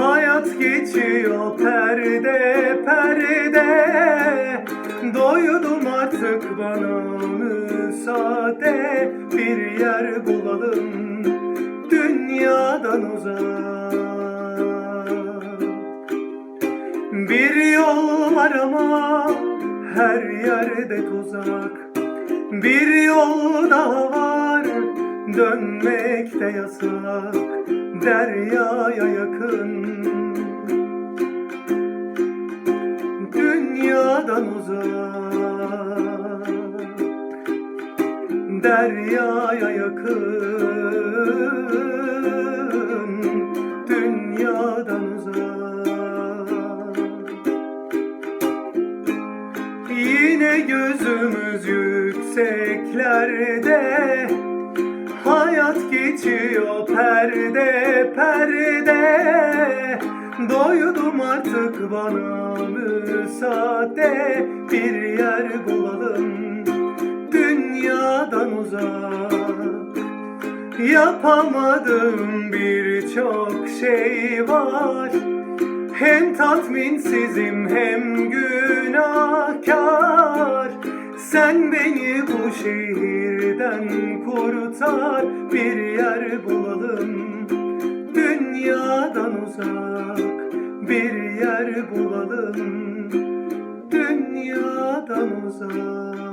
Hayat geçiyor perde perde. Doydum artık bana müsaade. Bir yer bulalım dünyadan uzak. Bir yol var ama her yerde tuzak. Bir yol daha var dönmek de yasak Deryaya yakın. Dünyadan uzak Deryaya yakın. Dünyadan uzak. Yine gözümüz yükseklerde Hayat geçiyor perde perde. Doydum artık bana müsaade. Bir yer bulalım dünyadan uzak. Yapamadığım birçok şey var. Hem tatminsizim hem günahkar. Sen beni bu şehirden kurtar Bir yer bulalım. Dünyadan uzak Bir yer bulalım. Dünyadan uzak